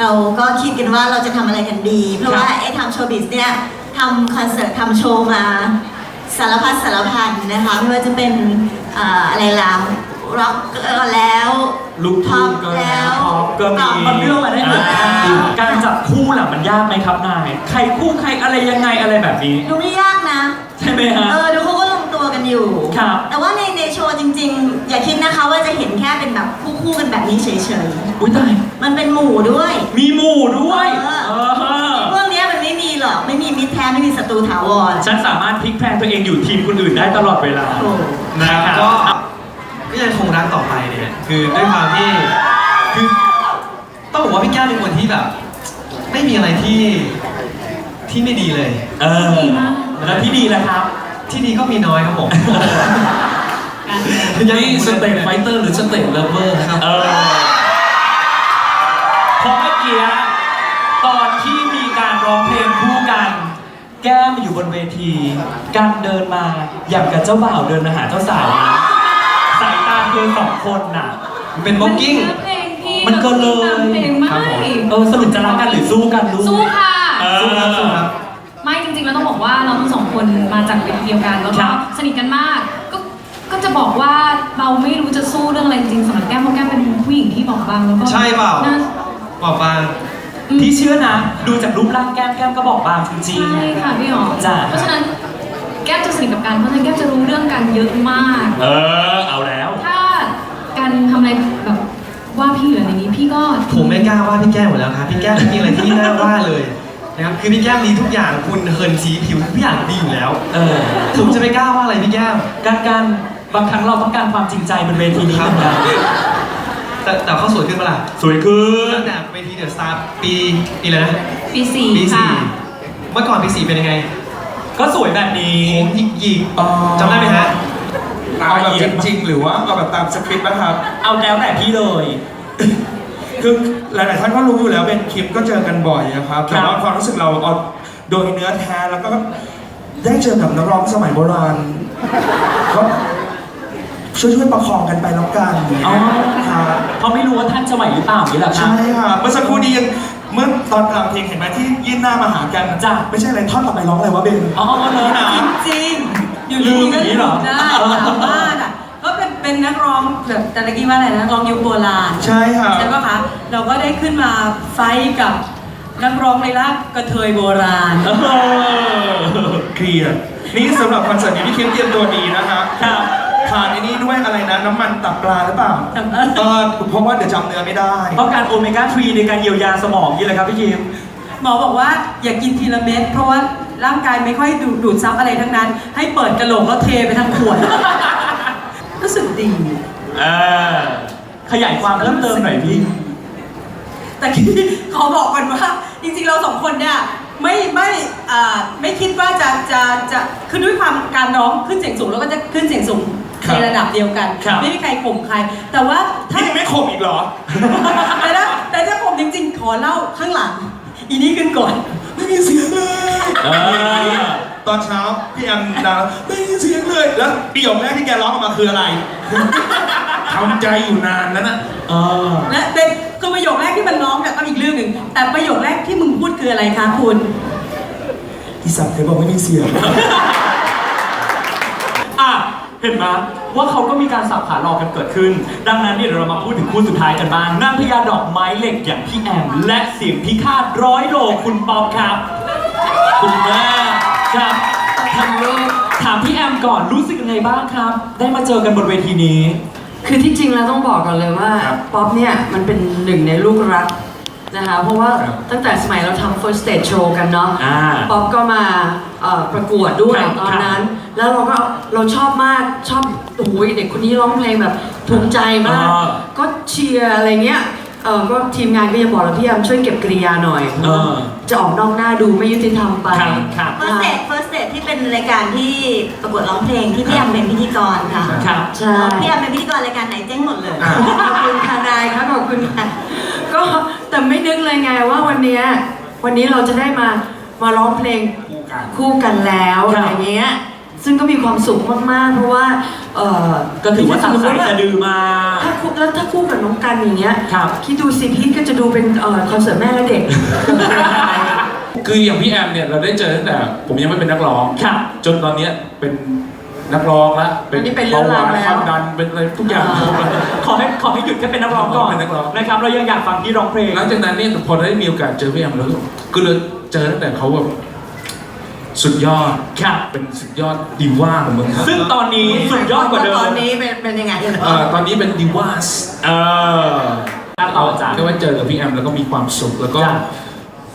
เราก็คิดกันว่าเราจะทำอะไรกันดี เพราะว่าไอ้ทำโชว์บิสเนี่ยทำคอนเสิร์ตทำโชว์มาสารพัดสารพันนะคะไม่ว่าจะเป็นเอ่ออะไรล่ะร็อกก็แล้วลูกทุ่งก็แล้แล้ววพ็อปก็มีเอาเรื่องมาได้หมดอ่าการจับคู่ล่ะมันยากไหมครับนาย ใครคู่ใครอะไรยังไงอะไรแบบนี้ดูไม่ยากนะ ใช่ไหมฮะเออดูเขาก็ลงตัวกัน อยู่ ครับ แต่ว่าในในโชว์จริง ๆ อย่าคิดนะคะว่าจะเห็นแค่เป็นแบบคู่ๆกันแบบนี้เฉยอุ้ยตาย ๆ มันเป็นหมู่ด้วย มีหมู่ด้วยเออเออพวกเนี้ยมันไม่มีหรอก ไม่มีมิตรแท้ไม่มีศัตรูถาวร ฉันสามารถพลิกแพลงตัวเองอยู่ทีมคนอื่นได้ตลอดเวลาโอ้ นะครับก็ก็ยังคงรักต่อไปเนี่ยคือด้วยความที่คือต้องบอกว่าพี่แก้วเป็นคนที่แบบ ไม่มีอะไรที่ที่ไม่ดีเลย เออแล้วที่ดีแล้วครับ ที่ดีก็มีน้อยครับผมนี่สเตปไฟเตอร์หรือสเตปเลเวอร์ครับเออเพราะเมื่อกี้ตอนที่มีการร้องเพลงคู่กัน แก้มอยู่บนเวทีการเดินมาอย่างกับเจ้าบ่าวเดินมาหาเจ้าสาวนะสายตาเธอสองคนน่ะ เป็นบ็อกกิ้งเพลงที่มันเกินเลยเพลงไม่ครับผมเออสรุปจะรักกันหรือสู้กันลูกสู้ค่ะเออสู้ครับสู้ครับ ไม่จริงๆเราต้องบอกว่าเราทั้งสองคนมาจากเวทีเดียวกันแล้วคก็รับสนิทกันมาก ก็ก็จะบอกว่าเราไม่รู้จะสู้เรื่องอะไรจริงๆสำหรับแก้มเพราะแก้มเป็นผู้หญิงที่บอกบางแล้วก็ใช่เปล่า น่ บอกบางอืม พี่เชื่อนะ ดูจากรูปร่างแก้มแก้มก็บอกบางจริง ใช่ค่ะพี่หอมจ้ะ เพราะฉะนั้นแก้มจะสนิทกับการเพราะฉะนั้นแก้มจะรู้เรื่องกันเยอะมาก ๆเออ เอาแล้ว ถ้าการทำอะไรแบบว่าพี่เหลือในนี้พี่ก็ผมไม่กล้าว่าพี่แก้วหมดแล้วครับ พี่แก้วไม่มีอะไรที่น่าว่าเลย นะครับคือพี่แก้วดีทุกอย่างคุณเฮิร์นสีผิวทุกอย่างดีอยู่แล้วเออผมจะไม่กล้าว่าอะไรพี่แก้วการการบางครั้งเราต้องการความจริงใจบนเวทีนี้เหมือนกันแต่แต่เขาสวยขึ้นปะล่ะสวยขึ้นตั้งแต่เวทีเดอะสตาร์ปีปีอะไรนะปีสี่ปีค่ะสี่เมื่อก่อนปีสี่เป็นยังไง ก็สวยแบบนี้ผมหยิกหยิกอ๋อ จำได้ไหมฮะเอาแบบจริงๆ หรือว่าเอาแบบตามสคริปต์นะครับ เอาแล้วแต่พี่เลย คือหลายๆท่านก็รู้อยู่แล้วเป็นคลิปก็เจอกันบ่อยนะครับครับแต่ว่าความรู้สึกเราเอาโดยเนื้อแท้แล้วก็ได้เจอกับนักร้องสมัยโบราณก็ช่วยๆประคองกันไปแล้วกันอ๋อครับเพราะไม่รู้ว่าท่านจะไหวหรือเปล่าอย่างนี้แหละครัใช่บค่ะเมื่อสักครู่นี้ยังเมื่อตอนกลางเพลงเห็นไหมที่ยื่นหน้ามาหากันจ้ะไม่ใช่อะไรท่อนต่อไปร้องอะไรวะเบนอ๋อเลยนะจริงๆอยู่ลืมดีๆก็อย่างนี้เหรอได้สามารถอะก็ เป็นเป็นนักร้องแบบแต่ละกี้ว่าอะไรนะนักร้องยุคโบราณใช่ค่ะใช่ปะคะเราก็ได้ขึ้นมาไฟท์กับนักร้องในรากกระเทยโบราณ เออเคลียร์นี่สำหรับคอนเสิร์ตนี้พี่คิมเตรียมตัวดีนะคะครับทานไอ้นี่ด้วยอะไรนะน้ำมันตับปลาหรือเปล่าตับปลาเออเพราะว่าเดี๋ยวจำเนื้อไม่ได้ต้องการโอเมก้า3ในการเยียวยาสมองนี่แหละครับพี่คิม หมอบอกว่าอย่ากินทีละเม็ดเพราะว่าร่างกายไม่ค่อยดูดดูดซับอะไรทั้งนั้น ให้เปิดกระโหลกแล้วเทไปทั้งขวด รู้สึกดีเออขยายความเพิ่มเติมหน่อยพี่ แต่ที่ขอบอกก่อนว่า จริงๆเราสองคนเนี่ยไม่ไม่อ่าไม่คิดว่าจะจะจะคือด้วยความการร้องขึ้นเสียงสูงแล้วก็จะขึ้นเสียงสูงครับในระดับเดียวกัน ครับ ไม่มีใครข่มใคร แต่ว่าถ้า นี่ยังไม่ข่มอีกเหรอ แต่ถ้าแต่ถ้าข่มจริงๆ ขอเล่าข้างหลัง อีนี่ขึ้นก่อน ไม่มีเสียงเลยเออ ตอนเช้าพี่แอมดังไม่มีเสียงเลยแล้วประโยคแรกที่แกร้องออกมาคืออะไรทำใจอยู่นานแล้วนะเออและเป็นคือประโยคแรกที่มันร้องเนี่ยก็อีกเรื่องหนึ่งแต่ประโยคแรกที่มึงพูดคืออะไรคะคุณอีสัตว์เคยบอกไม่มีเสียงอะเห็นไหมว่าเขาก็มีการสับขาหลอกกันเกิดขึ้น ดังนั้นเนี่ยเดี๋ยวเรามาพูดถึงคู่สุดท้ายกันบ้างนางพญาดอกไม้เหล็กอย่างพี่แอม และเสียงพิฆาตร้อยโลคุณป๊อปครับ คุณแม่ ครับทางลูกถามพี่แอมก่อนรู้สึกยังไงบ้างครับ ได้มาเจอกันบนเวทีนี้ คือที่จริงแล้วต้องบอกก่อนเลยว่าครับป๊อปเนี่ยมันเป็นหนึ่งในลูกรักนะคะเพราะว่าครับ ตั้งแต่สมัยเราทำ first stage show กันเนาะ อ่า ป๊อปก็มาเอ่อประกวดด้วยครับตอนนั้น แล้วเราก็เราชอบมากชอบโอ้ยเด็กคนนี้ร้องเพลงแบบถูกใจมาก อ่าก็เชียร์อะไรเงี้ย เออก็ทีมงานก็ยังบอกเราพี่แอมช่วยเก็บกริยาหน่อย เออ จะออกนอกหน้าดูไม่ยุติธรรมไป ครับครับเฟิร์สเ t เฟิร์สเ t ที่เป็นรายการที่ประกวดร้องเพลงที่พี่แอมเป็นพิธีกรค่ะครับ ใช่ พี่แอมเป็นพิธีกรรายการไหนเจ๊งหมดเลย อะขอบคุณค่ะนายค่ะขอบคุณค่ะก็แต่ไม่นึกเลยไงว่าวันเนี้ยวันนี้เราจะได้มามาร้องเพลงคู่กัน คู่กันแล้วครัอะบไรเงี้ย ซึ่งก็มีความสุขมากๆ เพราะว่าเอ่อก็ถือว่าสังสรรค์ถ้จะดือมาถ้าคู่แล้วถ้าคู่กับน้องกันอย่างเงี้ยครับ คิดดูสิพีทก็จะดูเป็นเอ่อคอนเสิร์ตแม่และเด็ก คืออย่างพี่แอมเนี่ยเราได้เจอตั้งแต่ผมยังไม่เป็นนักร้อง ครับ จนตอนเนี้ยเป็นนักร้องละเป็นอันนี้เป็นเรื่องราวแล้ว ความดันเป็นอะไรทุกอย่างขอให้ขอให้หยุดแค่เป็นนักร้องก่อนเป็นนักร้อง นะครับ เรายังอยากฟังพี่ร้องเพลง หลังจากนั้นเนี่ยพอได้มีโอกาสเจอพี่แอมแล้วก็เลยเจอตั้งแต่เขาแบบ สุดยอดครับ เป็นสุดยอดดีว่าของเมืองไทยซึ่งตอนนี้สุดยอดกว่าเดิตอมนนี้เป็นเป็นยังไงเอ่อตอนนี้เป็นดีวาสเออต่อจ้ะเรียกว่าเจอกับพี่แอมแล้วก็มีความสุขแล้วก็ จ้ะ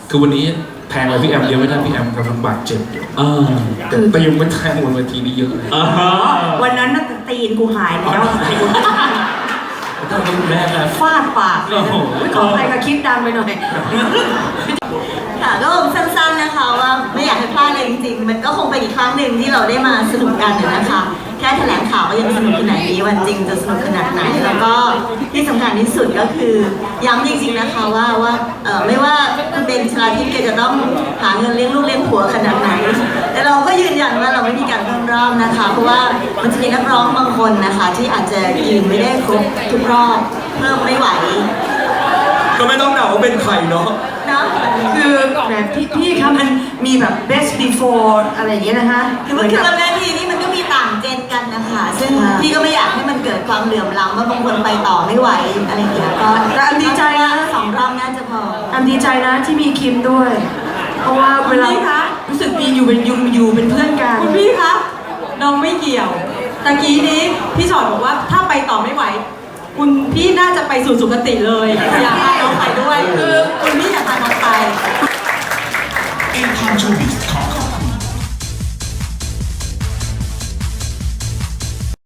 คือวันนี้แทงอะไรพี่แอมเยอะไม่ได้พี่แอมกำลังบาดเจ็บอยู่เออแต่แต่ยังไม่แทงบนเวทีนี้เยอะเลยอ่าฮะวันนั้นน่ะตีนกูหายแล้วก็ ต้องแม่นะฟาดปากเลยนะโอ้โห ขอใครก็คิดดังไปหน่อย ค่ะก็สั้นๆนะคะว่าไม่อยากให้พลาดเลยจริงๆ มันก็คงเป็นอีกครั้งหนึ่งที่เราได้มาสนุกกันนะคะแค่ แถลงข่าวก็ยังสนุกขนาดนี้วันจริงจะสนุกขนาดไหน แล้วก็ที่สำคัญที่สุดก็คือย้ำจริงๆนะคะว่าว่าเอ่อไม่ว่าคุณเป็นชลาทิพย์แกจะต้องหาเงินเลี้ยงลูกเลี้ยงผัวขนาดไหน แต่เราก็ยืนยันว่าเราไม่มีการเพิ่มรอบนะคะ เพราะว่ามันจะมีนักร้องบางคนนะคะ ที่อาจจะยืนไม่ได้ครบทุกรอบเพิ่มไม่ไหวก็ไม่ต้องเดาว่าเป็นใครเนาะ เนาะคือแบบพี่พี่คะมันมีแบบ best before อะไรอย่างเงี้ยนะคะ คือมันคือบนเวทีนี่มันก็มีต่างเจ นกันนะคะ ซึ่งพี่ก็ไม่อยากให้มันเกิดความเหลื่อมล้ำว่าบางคนไปต่อไม่ไหวอะไรอย่างเงี้ยก็แต่อันดีใจนะ สองรอบน่าจะพอ อันดีใจนะที่มีคิมด้วย เพราะว่าเวลาคุณพี่คะ รู้สึกดีอยู่เป็นอยู่อยู่เป็นเพื่อนกันคุณพี่คะน้องไม่เกี่ยวตะกี้นี้พี่ชอดบอกว่าถ้าไปต่อไม่ไหว คุณพี่น่าจะไปสู่สุคติเลยอยากพาน้องไปด้วยคือคุณพี่อยากพาน้องไป In Time Showbiz